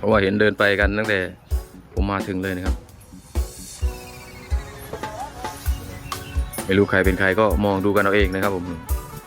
เพราะว่าเห็นเดินไปกันตั้งแต่ผมมาถึงเลยนะครับ ไม่รู้ใครเป็นใครก็มองดูกันเอาเองนะครับผม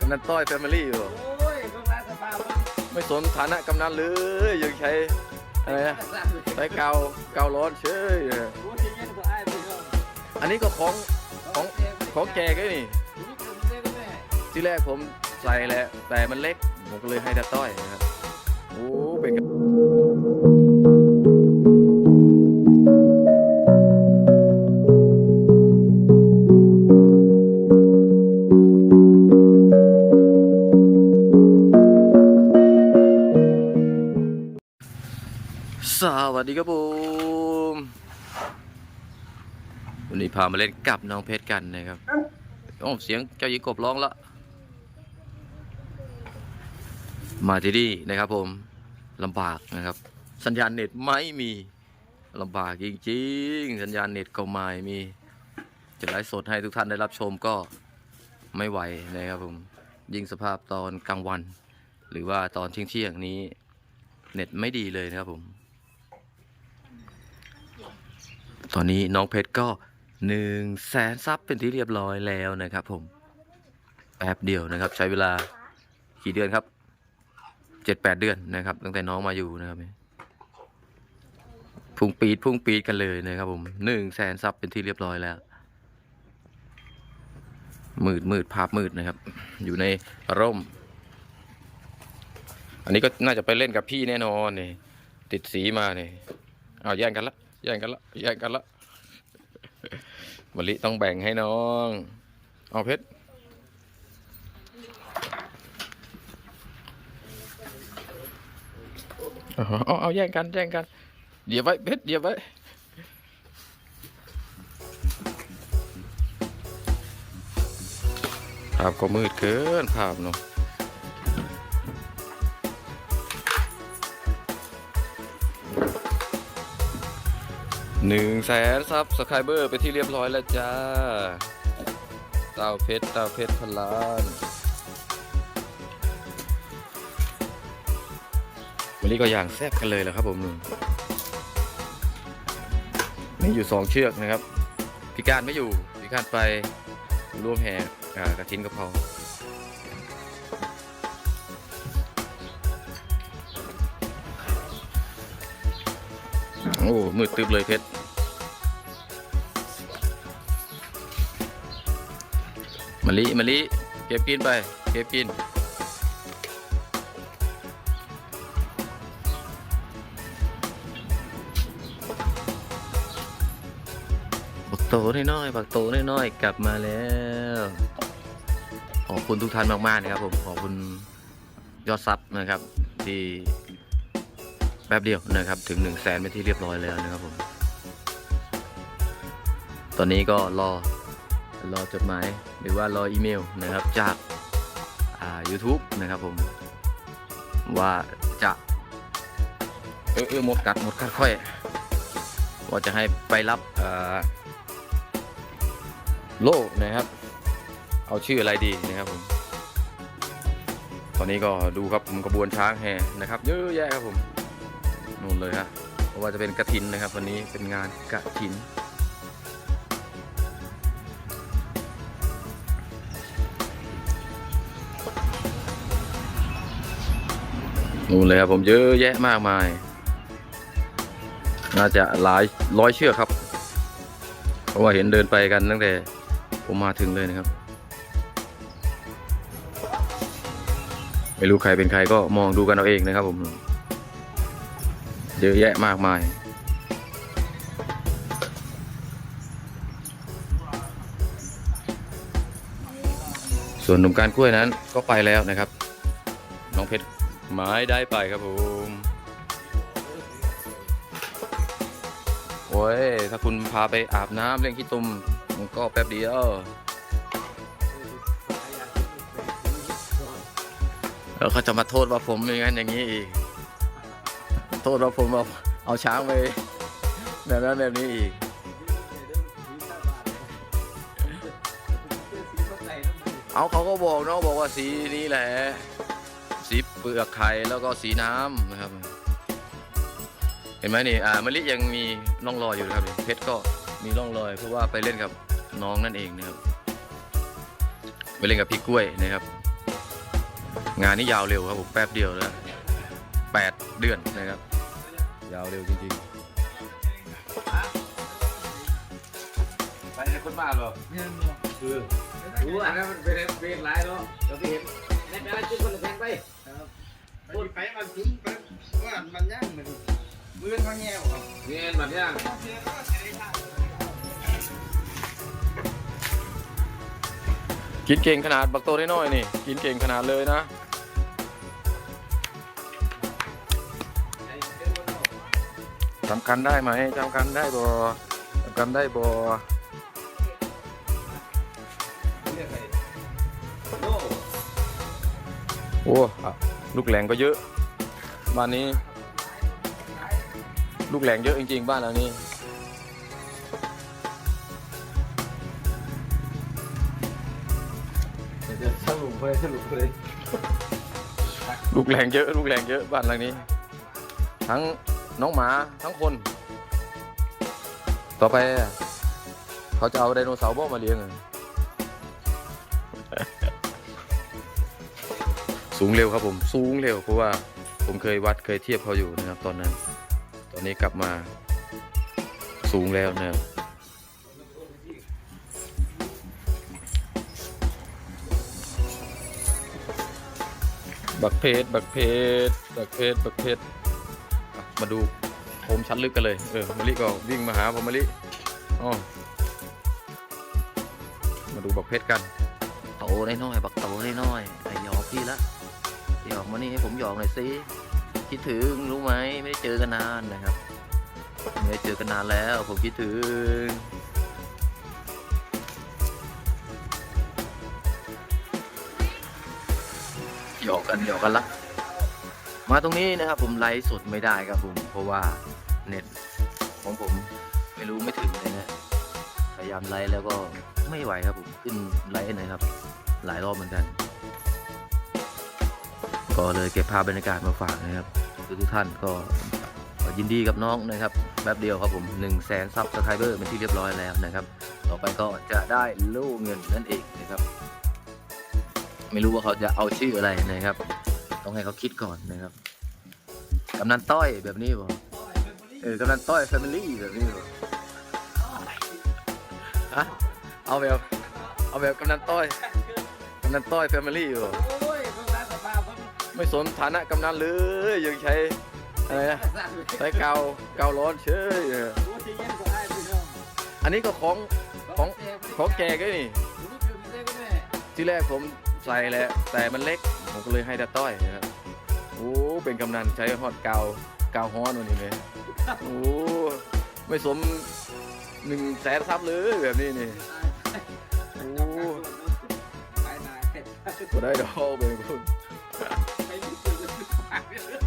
กำนันต้อยแฟมิลี่อยู่โอ้ยเบิ่งสภาพมันไม่สนฐานะกำนันเลยยังใช้อะไรนะใช้กาวการ้อนเฉยอันาะอันนี้ก็ของของของแกก็นี่ที่แรกผมใส่แหละแต่มันเล็กผมก็เลยให้ตาต้อยนะครับ โอ้เป็นกันสวัสดีครับผมวันนี้พามาเล่นกับน้องเพชรกันนะครับโอ้เสียงเจ้าหญิงกบร้องละมาที่นี่นะครับผม ลำบากนะครับ สัญญาณเน็ตไม่มีลำบากจริงๆ สัญญาณเน็ตก็ไม่มีจะไลฟ์สดให้ทุกท่านได้รับชมก็ไม่ไหวนะครับผมยิ่งสภาพตอนกลางวัน หรือว่าตอนเที่ยงเที่ยงนี้ เน็ตไม่ดีเลยนะครับผม ตอนนี้น้องเพชรก็หนึ่งแสนซับเป็นที่เรียบร้อยแล้วนะครับผมแป๊บเดียวนะครับ ใช้เวลากี่เดือนครับ เจ็ดแปดเดือนนะครับ ตั้งแต่น้องมาอยู่นะครับพุ่งปีดพุ่งปีดกันเลยนะครับผมหนึ่งแสนซับเป็นที่เรียบร้อยแล้วมืดมืดภาพมืดนะครับ อยู่ในร่ม อันนี้ก็น่าจะไปเล่นกับพี่แน่นอนนี่ติดสีมาเนี่ยเอาแย่งกันละแย่งกันละแย่งกันละมะลิต้องแบ่งให้น้อง เอาเพชร เอาเอาเอาแย่งกันแย่งกัน เดี๋ยวไว้เพชรเดี๋ยวไว้ภาพก็มืดเกินภาพเนาะหนึ่งแสนซับสไครเบอร์ไปที่เรียบร้อยแล้วจ้าเต้าเพชรเต้าเพชรพันล้าน วันนี้ก็อย่างแซ่บกันเลยแหละครับผมนี่อยู่สองเชือกนะครับพิการไม่อยู่พิการไปร่วมแห่กระถินกระเพราโอ้มืดตึบเลยเพชรมะลิมะลิเก็บกินไป เก็บกิน น้อยๆบักโตน้อยๆกลับมาแล้ว ขอบคุณทุกท่านมากๆนะครับผมขอบคุณยอดซับนะครับ ที่แป๊บเดียวนะครับ ถึง1นึ่งแสนเป็นที่เรียบร้อยแล้วนะครับผม ตอนนี้ก็รอรอจดหมายหรือว่ารออีเมลนะครับจากอ่า YouTube นะครับผม ว่าจะเออเออหมดกัดหมดกัดค่อย ว่าจะให้ไปรับอ่า โล่นะครับ เอาชื่ออะไรดีนะครับผม ตอนนี้ก็ดูครับผมกระบวนช้างแห่นะครับ เยอะแยะครับผมนู่นเลยครับเพราะว่าจะเป็นกระถินนะครับ วันนี้เป็นงานกระถินนู่นเลยครับผมเยอะแยะมากมาย น่าจะหลายร้อยเชือกครับ เพราะว่าเห็นเดินไปกันตั้งแต่ ผมมาถึงเลยนะครับ ไม่รู้ใครเป็นใครก็มองดูกันเอาเองนะครับผมเยอะแยะมากมาย ส่วนหนุ่มการกล้วยนั้นก็ไปแล้วนะครับ น้องเพชรไม้ได้ไปครับผมโอ้ย ถ้าคุณพาไปอาบน้ำเล่นขี้ตุ่ม มันก็แป๊บเดียวแล้วเขาจะมาโทษว่าผมอย่างนั้นอย่างนี้อีก โทษว่าผมเอาเอาช้างไปแบบนั้นแบบนี้อีกเอาเขาก็บอกเนาะบอกว่าสีนี้แหละ สีเปลือกไข่แล้วก็สีน้ำนะครับ เห็นไหมนี่อ่ามะลิยังมีร่องรอยอยู่นะครับเพชรก็มีร่องรอยเพราะว่าไปเล่นกับ น้องนั่นเองนะครับไปเล่นกับพี่กล้วยนะครับ งานนี้ยาวเร็วครับผมแป๊บเดียวแล้วแปดเดือนนะครับ ยาวเร็วจริงไปในคนมาหรอเนี่ยคือรู้อันนั้นมันเป็นเป็นหลายเนาะเราไปเห็นในแม่จุดคนละแพงไปพูดไปมันถึงไปว่ามันย่างมันมือมันแง่วครับเงี้ยแบบนี้ๆ กินเก่งขนาดบักโตได้น้อยนี่ กินเก่งขนาดเลยนะจำกันได้ไหมจำกันได้บ่จำกันได้บอโอ้ลูกแหลงก็เยอะ บ้านนี้ ลูกแหลงเยอะจริงๆ บ้านหลังนี้ ดี๋ยวสรุปไปสรุปเลยลูกแรงเยอะลูกแรงเยอะบ้านหลังนี้ ทั้งน้องหมาทั้งคน ต่อไปอะเขาจะเอาไดโนเสาร์บ้อมาเลี้ยงอะสูงเร็วครับผม สูงเร็วเพราะว่าผมเคยวัดเคยเทียบเขาอยู่นะครับ ตอนนั้น ตอนนี้กลับมาสูงแล้วนะครับ บักเพชรบักเพชรบักเพชรบักเพชรมาดูโฮมชั้นลึกกันเลย เออมะลิก็วิ่งมาหาผมมะลิอ๋อมาดูบักเพชรกันโตได้น้อยบักโตได้น้อยไอหยอกพี่ละหยอกมานี่ให้ผมหยอกหน่อยสิคิดถึงรู้ไหมไม่ได้เจอกันนานนะครับไม่ได้เจอกันนานแล้ว ผมคิดถึง หยอกกันหยอกกันละมาตรงนี้นะครับ ผมไลฟ์สดไม่ได้ครับผมเพราะว่าเน็ตของผมไม่รู้ไม่ถึงเลยนะพยายามไลฟ์แล้วก็ไม่ไหวครับผมขึ้นไลฟ์หน่อยครับ หลายรอบเหมือนกัน ก็เลยเก็บภาพบรรยากาศมาฝากนะครับทุกท่านก็ยินดีกับน้องนะครับแป๊บเดียวครับผม1นึ่งแสนซับสไครเบอร์เป็นที่เรียบร้อยแล้วนะครับ ต่อไปก็จะได้ลูกเงินนั่นเองนะครับ ไม่รู้ว่าเขาจะเอาชื่ออะไรนะครับ ต้องให้เขาคิดก่อนนะครับกำนันต้อยแบบนี้บ่เออกำนันต้อยแฟมิลี่แบบนี้บ่ฮะเอาแบบเอาแบบกำนันต้อยกำนันต้อยแฟมิลี่บ่ไม่สนฐานะกำนันเลยยังใช้อะไรนะใช้เกาเการ้อนเฉยอันนี้ก็ของของของแกก็นี่รู้คือไม่ได้ก็แม่ที่แรกผม ใส่แหละแต่มันเล็กผมก็เลยให้ตาต้อยนะครับโอ้เป็นกำนันใช้ฮอตเกาเกาฮ้อนวันนี้เลยโอ้ไม่สมหนึ่งแสนซับเลยแบบนี้นี่โอ้ไปไหนก็ได้ดอกเป็นคุณไปรู้สึกเลย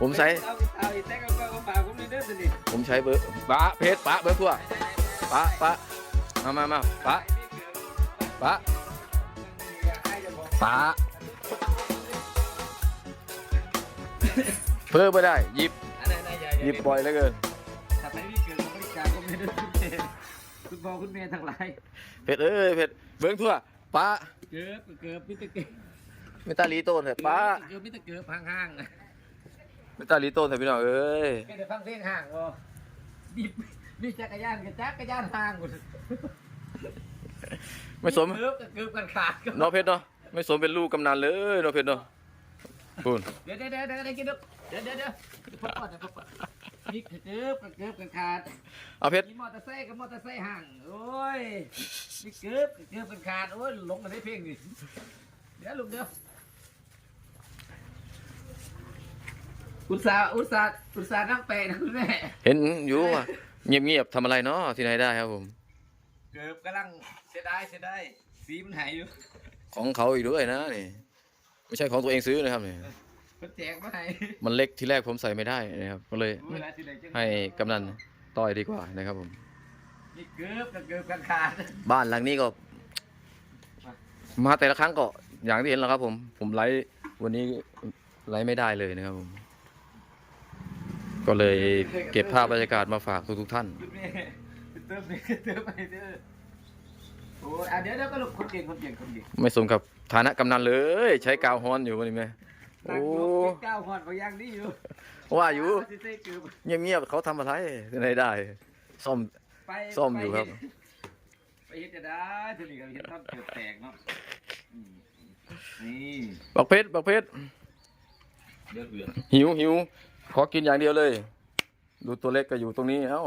ผมใช้เอาไปเอาอีกแต่ก็ก็ฝากผมใช้ผมใช้เบอร์ปะเพชรปะเบอร์ทั่วปะปะมามามาปะปะ ปะเพิ่มไม่ได้หยิบอันนั้นนะอย่าหยิบบ่อยเหลือเกินถ้าไปที่เกิดบริการก็ไม่ได้คุณแม่คุณพ่อคุณแม่ทั้งหลายเพชรเอ้ยเพชรเบิ้งทั่วปะเกือบเกือบมิตรเกือบไม่ตาลีโต้นเถอะปะเกือบมิตรเกือบห่างๆไม่ตาลีโต้นเถอะพี่น้องเอ้ยแค่เดี๋ยวฟังเพลงห่างก็บีบมีจักรยานกับจักรยานห่างหมดไม่สมเกือบเกือบกันขาดก็เนาะเพชรเนาะ ไม่สมเป็นลูกกำนันเลยเนาะเพชรเนาะปูนเดี๋ยวเดี๋ยวเดี๋ยวเดี๋ยวกินดูเดี๋ยวเดี๋ยวเดี๋ยวพบก่อนเดี๋ยวพบก่อนนี่เกือบเกือบกันขาดเอาเพชรมีมอเตอร์ไซค์กับมอเตอร์ไซค์ห่างโอ้ยนี่เกือบเกือบกันขาดโอ้ยหลงกันได้เพลงนี่เดี๋ยวลุงเดี๋ยวอุตส่าห์อุตส่าห์อุตส่าห์นั่งแปลนะคุณแม่เห็นอยู่ว่าเงียบๆทำอะไรเนาะที่ไหนได้ครับผม เกือบกำลังเสียดายเสียดายสีมันหายอยู่ ของเขาอีกด้วยนะนี่ ไม่ใช่ของตัวเองซื้อนะครับนี่มันแจกมาให้มันเล็กที่แรกผมใส่ไม่ได้นะครับก็เลยเวลาที่ไหนจังให้กำนันต่อยดีกว่านะครับผม นี่เกือบกับเกือบกันขาดบ้านหลังนี้ก็ มาแต่ละครั้งก็อย่างที่เห็นแล้วครับ ผม ผมไลฟ์วันนี้ไลฟ์ไม่ได้เลยนะครับผม ก็เลยเก็บภาพบรรยากาศมาฝากทุกๆท่าน เติมนี่เติมไปเด้อ โอ้ยอะเดี๋ยวเดี๋ยวก็ลูกคนเก่งคนเก่งคนเก่งไม่สมกับฐานะกำนันเลย ใช้กาวฮ้อนอยู่วันนี้ไหมนั่โอ้งยกเก้าหอดก็ยังดีอยู่ว่าอยู่ สิเต้คือเงียบๆเขาทำอะไรไหนได้ซ่อม ไปซ่อมอยู่ครับ ไปเฮ็ดจะได้ทีนี้ก็เฮ็ดต้นเกิดแตกเนาะอืมนี่บักเพชรบักเพชรเดือดเดือดหิวหิวขอกินอย่างเดียวเลย ดูตัวเล็กก็อยู่ตรงนี้เอ้า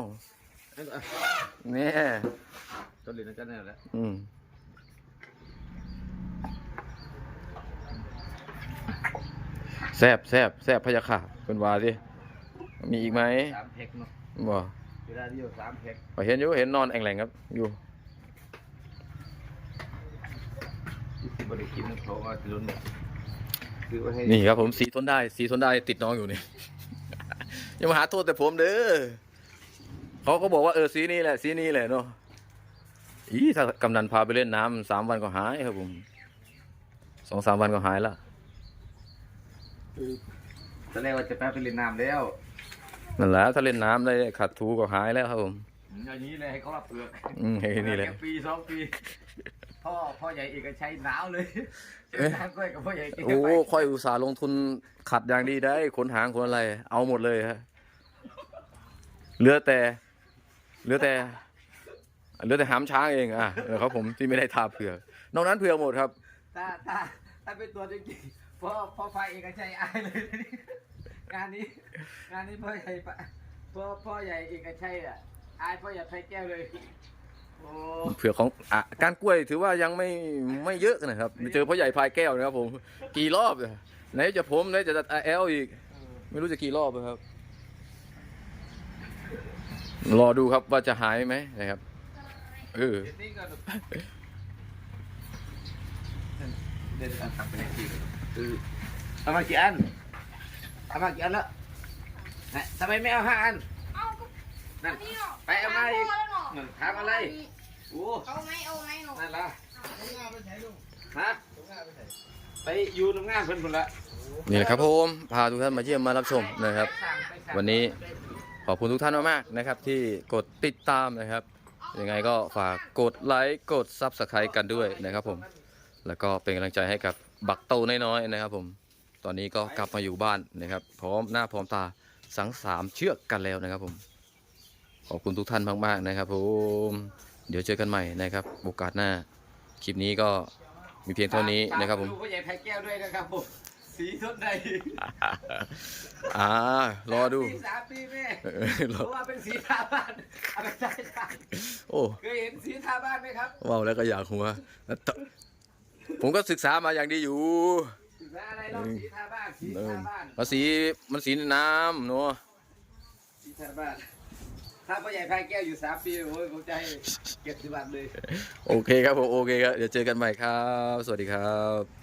เนี่ ยต้นเหรียญนั่นแหละอืมแซบแซบแซบพะยาค่ะเป็นวาสิมีอีกไหมสามแพ็คเนาะบ่เวลาที่อยู่สามแพ็คไปเห็นอยู่เห็นนอนแอ่งแหลงครับ อยู่ที่บริกินเขาเอาลุ้นคือว่าให้นี่ครับผมสีทนได้ สีทนได้ติดน้องอยู่นี่ อย่ามาหาโทษแต่ผมเด้อเขาก็บอกว่าเออสีนี้แหละ สีนี้แหละเนาะ อีถ้ากำนันพาไปเล่นน้ำสามวันก็หายครับผมสองสามวันก็หายละตอนแรกว่าจะไปไปเล่นน้ำแล้วนั่นแหละถ้าเล่นน้ำได้ขัดถูก็หายแล้วครับผมอย่างนี้เลยให้เขารับเปลือกอืมให้นี่แหละปีสองปีพ่อพ่อใหญ่เอกชัยหนาวเลยเอ๊ะน้ำกล้วยกับพ่อใหญ่กินโอ้ไปค่อยอุตส่าห์ลงทุนขัดอย่างดีได้ขนหางขนอะไร เอาหมดเลยฮะเหลือแต่เหลือแต่ เหลือแต่หามช้างเองอะเออครับผมที่ไม่ได้ทาเผือกนอกนั้นเผือกหมดครับถ้าถ้าถ้าเป็นตัวจริงๆพ่อพ่อไฟเอกชัยอายเลยงานนี้งานนี้พ่อใหญ่ปะพ่อพ่อใหญ่เอกชัยอะอายพ่อใหญ่ไทยแก้วเลยโอ้เผือกของอะการกล้วยถือว่ายังไม่ไม่เยอะนะครับเจอพ่อใหญ่พายแก้วนะครับ ผม กี่รอบเนี่ยไหนจะผมไหนจะแอลอีก ไม่รู้จะกี่รอบนะครับ รอดูครับว่าจะหายไหมนะครับ เออเดี๋ยวนี้ก็เดินทางทำไปได้กี่เออเอามากี่อันเอามากี่อันแล้วนะทำไมไม่เอาห้าอันเอาก็นั่นนี่เนาะไปเอามาอีกแล้วเนาะนั่นถามอะไรโอ้เอาไหมเอาไหมเนาะนั่นละตรงหน้าไปไหนลุงฮะตรงหน้าไปไหนไปอยู่ทำงานเพิ่นพุ่นละนี่แหละครับผมพาทุกท่านมาเยี่ยมมารับชมนะครับ วันนี้ขอบคุณทุกท่านมากๆนะครับ ที่กดติดตามนะครับ ยังไงก็ฝากกดไลค์กดซับสไครต์กันด้วยนะครับผม แล้วก็เป็นกำลังใจให้กับบักโตน้อยๆนะครับผม ตอนนี้ก็กลับมาอยู่บ้านนะครับ พร้อมหน้าพร้อมตาสังสามเชือกกันแล้วนะครับผม ขอบคุณทุกท่านมากๆนะครับผมเดี๋ยวเจอกันใหม่นะครับโอกาสหน้า คลิปนี้ก็มีเพียงเท่านี้นะครับผมดูพ่อใหญ่ไทยแก้วด้วยนะครับผม สีต้นใดอ่ารอดูปีสามปีแม่เออรเพอราะว่าเป็นสีทาบ้านเอาไปใช้ทาโอ้เคยเห็นสีทาบ้านไหมครับว้าวแล้วก็อยากหัวผมก็ศึกษามาอย่างดีอยู่สีอะไรเนาะสีทาบ้านสีเออทาบ้านมันสีมันสีน้ำเนาะสีทาบ้านถ้าพ่อใหญ่ไทยแก้วอยู่สามปีโอ้ยผมจะให้เก็บสิบบาทเลย โอเคครับผมโอเคครับเดี๋ยวเจอกันใหม่ครับ สวัสดีครับแล้ววันนี้